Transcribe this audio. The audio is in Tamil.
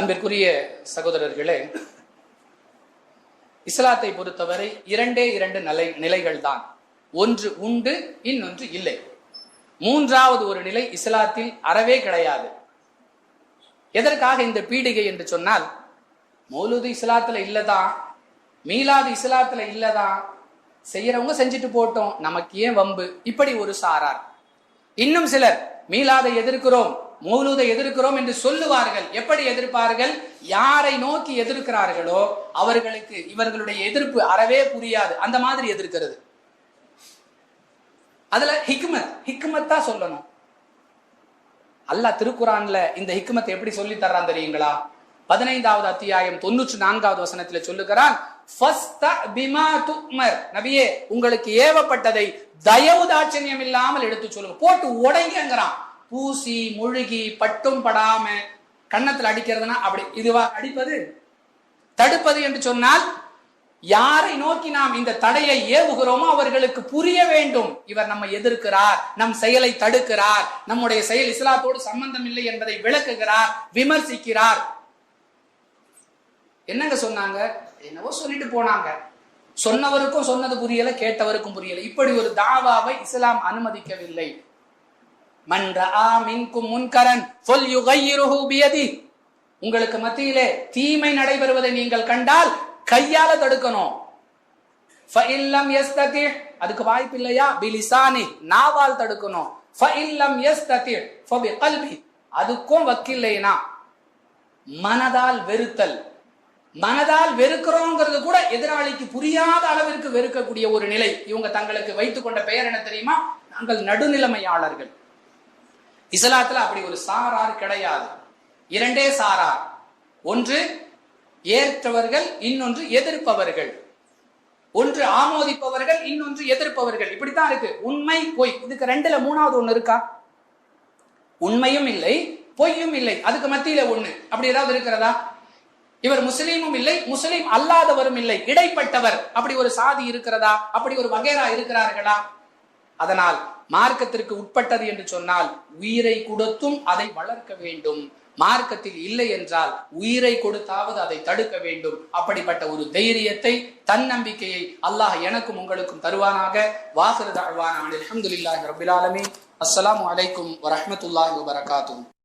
அன்பிற்குரிய சகோதரர்களே இஸ்லாத்தை பொறுத்தவரை இரண்டே இரண்டு நிலை நிலைகள் தான் ஒன்று உண்டு இன்னொன்று இல்லை. மூன்றாவது ஒரு நிலை இஸ்லாத்தில் அறவே கிடையாது. எதற்காக இந்த பீடிகை என்று சொன்னால் மௌலுது இஸ்லாத்துல இல்லதான் மீலாது இஸ்லாத்துல இல்லதான் செய்யறவங்க செஞ்சுட்டு போட்டோம் நமக்கு ஏன் வம்பு? இப்படி ஒரு சாரார். இன்னும் சிலர் மீலாதை எதிர்க்கிறோம் மௌலூதை எதிர்க்கிறோம் என்று சொல்லுவார்கள். எப்படி எதிர்ப்பார்கள்? யாரை நோக்கி எதிர்க்கிறார்களோ அவர்களுக்கு இவர்களுடைய எதிர்ப்பு அறவே புரியாது. அந்த மாதிரி எதிர்க்கிறது. அதுல ஹிக்மத் ஹிக்மத்தா தான் சொல்லணும். அல்லாஹ் திருக்குறான்ல இந்த ஹிக்மத்தை எப்படி சொல்லி தர்றான் தெரியுங்களா? பதினைந்தாவது அத்தியாயம் தொண்ணூற்றி நான்காவது வசனத்துல சொல்லுகிறான் பிமா நபியே உங்களுக்கு ஏவப்பட்டதை தயவு தாட்சண்யம் இல்லாமல் எடுத்து சொல்லுங்க. போட்டு உடைங்கிறான் பூசி முழுகி பட்டும் படாம கன்னத்தில் அடிக்கிறதுனா அப்படி. இதுவா அடிப்பது? தடுப்பது என்று சொன்னால் யாரை நோக்கி நாம் இந்த தடையை ஏவுகிறோமோ அவர்களுக்கு புரிய வேண்டும். இவர் நம்ம எதிர்க்கிறார் நம் செயலை தடுக்கிறார் நம்முடைய செயல் இஸ்லாத்தோடு சம்பந்தம் இல்லை என்பதை விளக்குகிறார் விமர்சிக்கிறார். என்னங்க சொன்னாங்க? என்னவோ சொல்லிட்டு போனாங்க. சொன்னவருக்கும் சொன்னது புரியல கேட்டவருக்கும் புரியல. இப்படி ஒரு தாவாவை இஸ்லாம் அனுமதிக்கவில்லை. உங்களுக்கு மத்தியிலே தீமை நடைபெறுவதை நீங்கள் கண்டால் கையால தடுக்கணும். அதுக்கு வாய்ப்பு இல்லையா? பிலிசானி நாவால் தடுக்கணும். அதுக்கும் வக்கில்லைனா. மனதால் வெறுத்தல். மனதால் வெறுக்கிறோங்கிறது கூட எதிராளிக்கு புரியாத அளவிற்கு வெறுக்கக்கூடிய ஒரு நிலை இவங்க தங்களுக்கு வைத்துக் கொண்ட பெயர் என்ன தெரியுமா? நாங்கள் நடுநிலைமையாளர்கள். இஸ்லாத்துல அப்படி ஒரு சாரார் கிடையாது. இரண்டே சாரார். ஒன்று ஏற்றவர்கள் இன்னொன்று எதிர்ப்பவர்கள். ஒன்று ஆமோதிப்பவர்கள் இன்னொன்று எதிர்ப்பவர்கள். இப்படித்தான் இருக்கு. உண்மை பொய். இதுக்கு ரெண்டுல மூணாவது ஒண்ணு இருக்கா? உண்மையும் இல்லை பொய்யும் இல்லை. அதுக்கு மத்தியில ஒண்ணு. அப்படி ஏதாவது இருக்கிறதா? இவர் முஸ்லீமும் இல்லை முஸ்லீம் அல்லாதவரும் இல்லை. இடைப்பட்டவர். அப்படி ஒரு சாதி இருக்கிறதா? அப்படி ஒரு வகைரா இருக்கிறார்களா? அதனால் மார்க்கத்திற்கு உட்பட்டது என்று சொன்னால் உயிரை கொடுத்தும் அதை வளர்க்க வேண்டும். மார்க்கத்தில் இல்லை என்றால் உயிரை கொடுத்தாவது அதை தடுக்க வேண்டும். அப்படிப்பட்ட ஒரு தைரியத்தை தன்னம்பிக்கையை அல்லாஹ் எனக்கும் உங்களுக்கும் தருவானாக. வாசல் தாழ்வான அலமதுல்லாஹி ரபிலாலமி அஸ்லாம் வலைக்கும் வரமத்துல்லாஹி வரகாத்தும்